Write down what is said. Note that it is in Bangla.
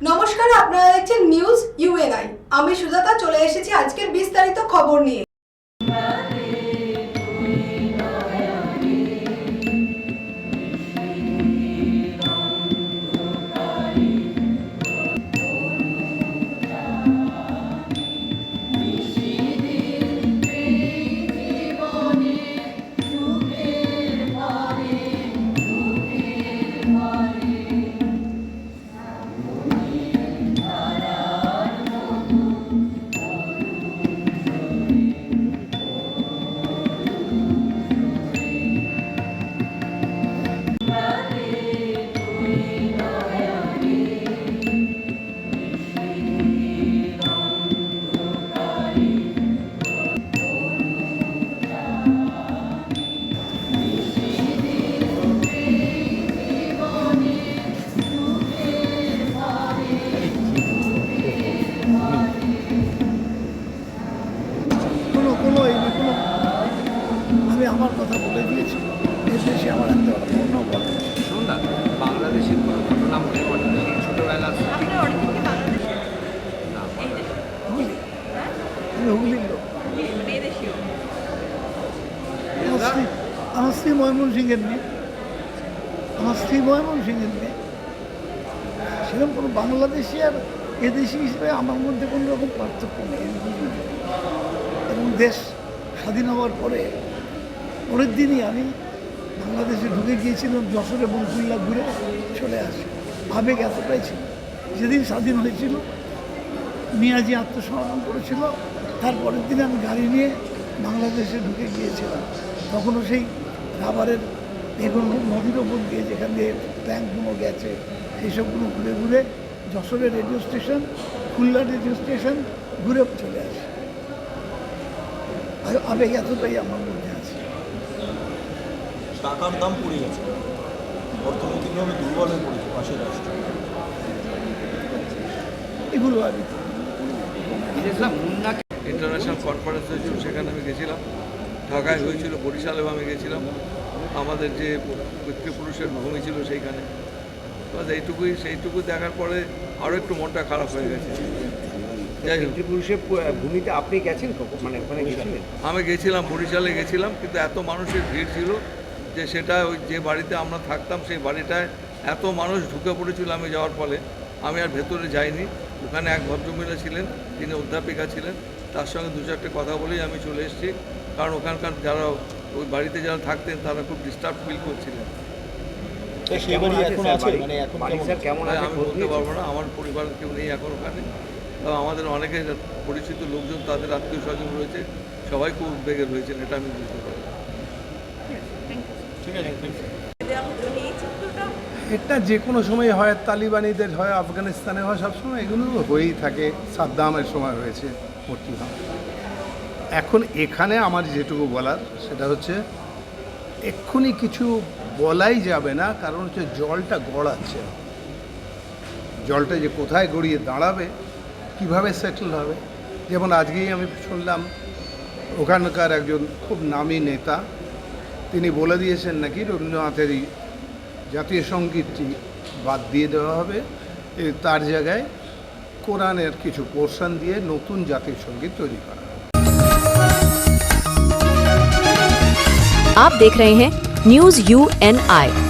নমস্কার আপনারা দেখছেন নিউজ ইউএনআই আমি সুজাতা চলে এসেছি আজকের বিস্তারিত খবর নিয়ে। আমার কথা বলে দিয়েছি। এর দেশে আমার একটা অন্য বলে শুনুন না বাংলাদেশের কোনো ঘটনা মনে পড়ে না। সেই ছোটোবেলা হুগলি। আমি হুগলির লোক। আমার স্ত্রী ময়মন সিংয়ের মেয়ে। আমার স্ত্রী ময়মন সিংয়ের মেয়ে। সেরকম কোনো বাংলাদেশি আর এদেশি হিসেবে আমার মধ্যে কোনো রকম পার্থক্য নেই। এবং দেশ স্বাধীন হওয়ার পরে পরের দিনই আমি বাংলাদেশে ঢুকে গিয়েছিলাম, যশোর এবং কুল্লা ঘুরে চলে আসি। আবেগ এতটাই ছিল। যেদিন স্বাধীন হয়েছিল, মিয়াজি আত্মসমর্পণ করেছিল তারপরের দিন আমি গাড়ি নিয়ে বাংলাদেশে ঢুকে গিয়েছিলাম। তখনও সেই রাবারের এগুলো নদীর ওপর দিয়ে যেখান দিয়ে ট্যাঙ্কগুলো গেছে সবগুলো ঘুরে ঘুরে যশোরের radio station, Khulna radio station ঘুরে চলে আসি। আবেগ এতটাই আমার টাকার দাম পড়ে গেছে। অর্থনৈতিকভাবে দুর্বল হয়ে পড়েছে পাশের রাষ্ট্র। এগুলো আমি ইন্টারন্যাশনাল কনফারেন্স হয়েছিল সেখানে আমি গেছিলাম। ঢাকায় হয়েছিল বরিশালেও আমি গেছিলাম। আমাদের যে পিতৃপুরুষের ভূমি ছিল সেইখানে। বাস এইটুকুই সেইটুকু দেখার পরে আরও একটু মনটা খারাপ হয়ে গেছে। যাই হোক। পিতৃপুরুষের ভূমিতে আপনি গেছেন মানে ওখানে গেছিলেন? আমি গেছিলাম বরিশালে গেছিলাম কিন্তু এত মানুষের ভিড় ছিল যে সেটা ওই যে বাড়িতে আমরা থাকতাম সেই বাড়িটায় এত মানুষ ঢুকে পড়েছিল আমি যাওয়ার ফলে। আমি আর ভেতরে যাইনি। ওখানে এক ভদ্রমহিলা ছিলেন তিনি অধ্যাপিকা ছিলেন। তার সঙ্গে দু চারটে কথা বলেই আমি চলে এসেছি। কারণ ওখানকার যারা ওই বাড়িতে যারা থাকতেন তারা খুব ডিস্টার্ব ফিল করছিলেন? মানে আমি বলতে পারব না আমার পরিবারের কেউ নেই এখন ওখানে। তবে আমাদের অনেকে পরিচিত লোকজন তাদের আত্মীয় স্বজন রয়েছে। সবাই খুব উদ্বেগের রয়েছেন এটা আমি বুঝতে পারি এটা যে কোনো সময় হয়, তালিবানিদের হয়, আফগানিস্তানে হয় সবসময় এগুলো হয়েই থাকে। সাদ্দামের সময় হয়েছে হওয়া এখন এখানে আমার যেটুকু বলার, সেটা হচ্ছে এক্ষুনি কিছু বলাই যাবে না, কারণ হচ্ছে জলটা গড়াচ্ছে। জলটা যে কোথায় গড়িয়ে দাঁড়াবে, কীভাবে সেটেল হবে? যেমন আজকেই আমি শুনলাম, ওখানকার একজন খুব নামী নেতা তিনি বলে দিয়েছেন নাকি রবীন্দ্রনাথের এই জাতীয় সঙ্গীতটি বাদ দিয়ে দেওয়া হবে এ তার জায়গায় কোরআনের কিছু পোর্শন দিয়ে নতুন জাতীয় সঙ্গীত তৈরি করা হবে आप देख रहे हैं न्यूज यू एन आई